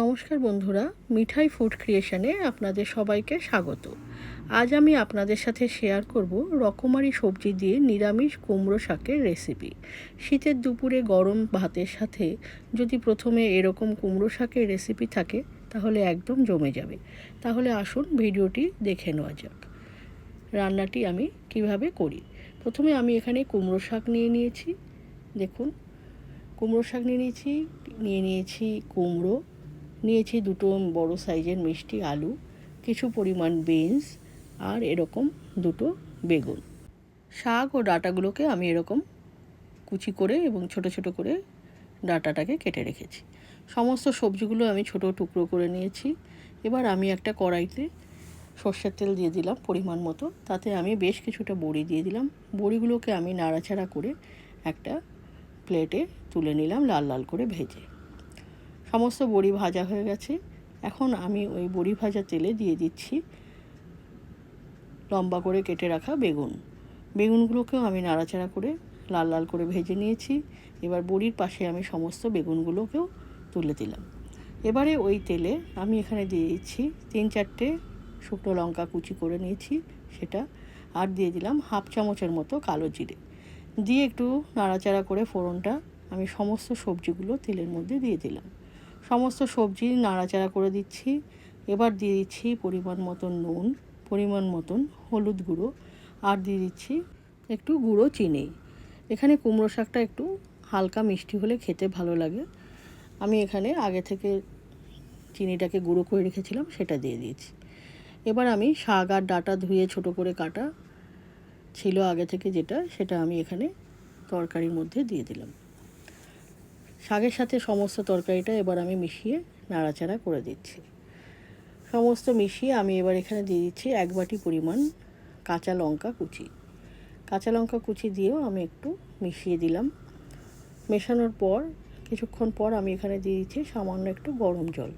নমস্কার বন্ধুরা, মিঠাই ফুড ক্রিয়েশনে আপনাদের সবাইকে স্বাগত। আজ আমি আপনাদের সাথে শেয়ার করব রকমারি সবজি দিয়ে নিরামিষ কুমড়ো শাকের রেসিপি শীতের দুপুরে গরম ভাতের সাথে যদি প্রথমে এরকম কুমড়ো শাকের রেসিপি থাকে, তাহলে একদম জমে যাবে। তাহলে আসুন ভিডিওটি দেখে নেওয়া যাক। রান্নাটি আমি কীভাবে করি? প্রথমে আমি এখানে কুমড়ো শাক নিয়ে নিয়েছি। দেখুন, কুমড়ো শাক নিয়ে নিয়েছি নিয়ে নিয়েছি কুমড়ো নিয়েছি দুটো বড় সাইজের মিষ্টি আলু, কিছু পরিমাণ বিনস আর এরকম দুটো বেগুন। শাক ও ডাটাগুলোকে আমি এরকম কুচি করে এবং ছোট ছোট করে ডাটাটাকে কেটে রেখেছি। সমস্ত সবজিগুলো আমি ছোট টুকরো করে নিয়েছি। এবার আমি একটা কড়াইতে সর্ষের তেল দিয়ে দিলাম পরিমাণ মতো। তাতে আমি বেশ কিছুটা বড়ি দিয়ে দিলাম। বড়িগুলোকে আমি নাড়াচাড়া করে একটা প্লেটে তুলে নিলাম লাল লাল করে ভেজে। সমস্ত বড়ি ভাজা হয়ে গেছে। এখন আমি ওই বড়ি ভাজা তেলে দিয়ে দিচ্ছি লম্বা করে কেটে রাখা বেগুন। বেগুনগুলোকেও আমি নাড়াচাড়া করে লাল লাল করে ভেজে নিয়েছি। এবার বড়ির পাশে আমি সমস্ত বেগুনগুলোকেও তুলে দিলাম। এবারে ওই তেলে আমি এখানে দিয়ে দিচ্ছি তিন চারটে শুকনো লঙ্কা কুচি করে নিয়েছি সেটা, আর দিয়ে দিলাম হাফ চামচের মতো কালো জিরে। দিয়ে একটু নাড়াচাড়া করে ফোড়নটা আমি সমস্ত সবজিগুলো তেলের মধ্যে দিয়ে দিলাম। সমস্ত সবজি নাড়াচাড়া করে দিচ্ছি। এবার দিয়ে দিচ্ছি পরিমাণ মতন নুন, পরিমাণ মতন হলুদ গুঁড়ো, আর দিয়ে দিচ্ছি একটু গুঁড়ো চিনি। এখানে কুমড়ো শাকটা একটু হালকা মিষ্টি হলে খেতে ভালো লাগে। আমি এখানে আগে থেকে চিনিটাকে গুঁড়ো করে রেখেছিলাম, সেটা দিয়ে দিয়েছি। এবার আমি শাক আর ডাটা ধুয়ে ছোট করে কাটা ছিল আগে থেকে যেটা, সেটা আমি এখানে তরকারির মধ্যে দিয়ে দিলাম। শাকের সাথে সমস্ত তরকারিটা এবার আমি মিশিয়ে নাড়াচাড়া করে দিচ্ছি। সমস্ত মিশিয়ে আমি এবার এখানে দিয়ে দিচ্ছি এক বাটি পরিমাণ কাঁচা লঙ্কা কুচি। কাঁচা লঙ্কা কুচি দিয়েও আমি একটু মিশিয়ে দিলাম। মেশানোর পর, কিছুক্ষণ পর আমি এখানে দিয়ে দিচ্ছি সামান্য একটু গরম জল।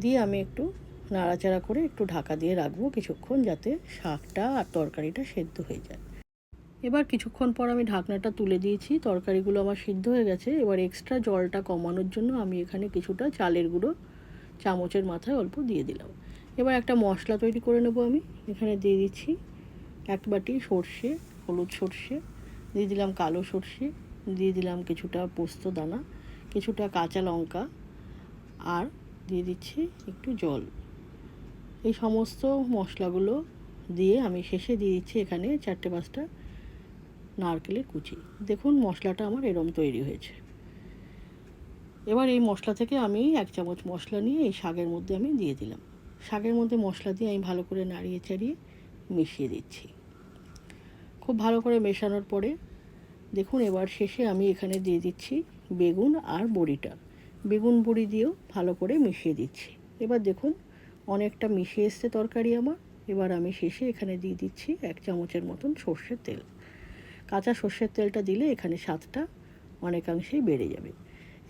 দিয়ে আমি একটু নাড়াচাড়া করে একটু ঢাকা দিয়ে রাখব কিছুক্ষণ যাতে শাকটা আর তরকারিটা সেদ্ধ হয়ে যায়। এবার কিছুক্ষণ পর আমি ঢাকনাটা তুলে দিয়েছি, তরকারিগুলো আমার সিদ্ধ হয়ে গেছে। এবার এক্সট্রা জলটা কমানোর জন্য আমি এখানে কিছুটা চালের গুঁড়ো চামচের মাথায় অল্প দিয়ে দিলাম। এবার একটা মশলা তৈরি করে নেব আমি। এখানে দিয়ে দিচ্ছি এক বাটি সর্ষে, হলুদ সর্ষে, দিয়ে দিলাম কালো সর্ষে, দিয়ে দিলাম কিছুটা পোস্ত দানা, কিছুটা কাঁচা লঙ্কা আর দিয়ে দিচ্ছি একটু জল। এই সমস্ত মশলাগুলো দিয়ে আমি শেষে দিয়ে দিচ্ছি এখানে চারটে পাঁচটা নারকেলের কুচি। দেখুন, মশলাটা আমার এরম তৈরি হয়েছে। এবার এই মশলা থেকে আমি এক চামচ মশলা নিয়ে এই শাকের মধ্যে আমি দিয়ে দিলাম। শাকের মধ্যে মশলা দিয়ে আমি ভালো করে নাড়িয়ে চাড়িয়ে মিশিয়ে দিচ্ছি। খুব ভালো করে মেশানোর পরে, দেখুন, এবার শেষে আমি এখানে দিয়ে দিচ্ছি বেগুন আর বড়িটা। বেগুন, বড়ি দিয়েও ভালো করে মিশিয়ে দিচ্ছি। এবার দেখুন, অনেকটা মিশিয়ে এসছে তরকারি আমার। এবার আমি শেষে এখানে দিয়ে দিচ্ছি এক চামচের মতন সর্ষের তেল। কাঁচা সর্ষের তেলটা দিলে এখানে স্বাদটা অনেকাংশেই বেড়ে যাবে।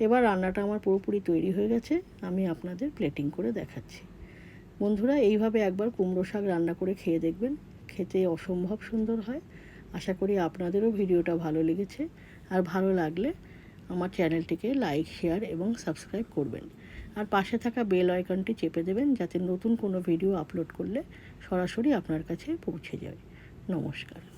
এবার রান্নাটা আমার পুরোপুরি তৈরি হয়ে গেছে, আমি আপনাদের প্লেটিং করে দেখাচ্ছি। বন্ধুরা, এইভাবে একবার কুমড়ো শাক রান্না করে খেয়ে দেখবেন, খেতে অসম্ভব সুন্দর হয়। আশা করি আপনাদেরও ভিডিওটা ভালো লেগেছে। আর ভালো লাগলে আমার চ্যানেলটিকে লাইক, শেয়ার এবং সাবস্ক্রাইব করবেন। আর পাশে থাকা বেল আইকনটি চেপে দেবেন যাতে নতুন কোনো ভিডিও আপলোড করলে সরাসরি আপনার কাছে পৌঁছে যায়। নমস্কার।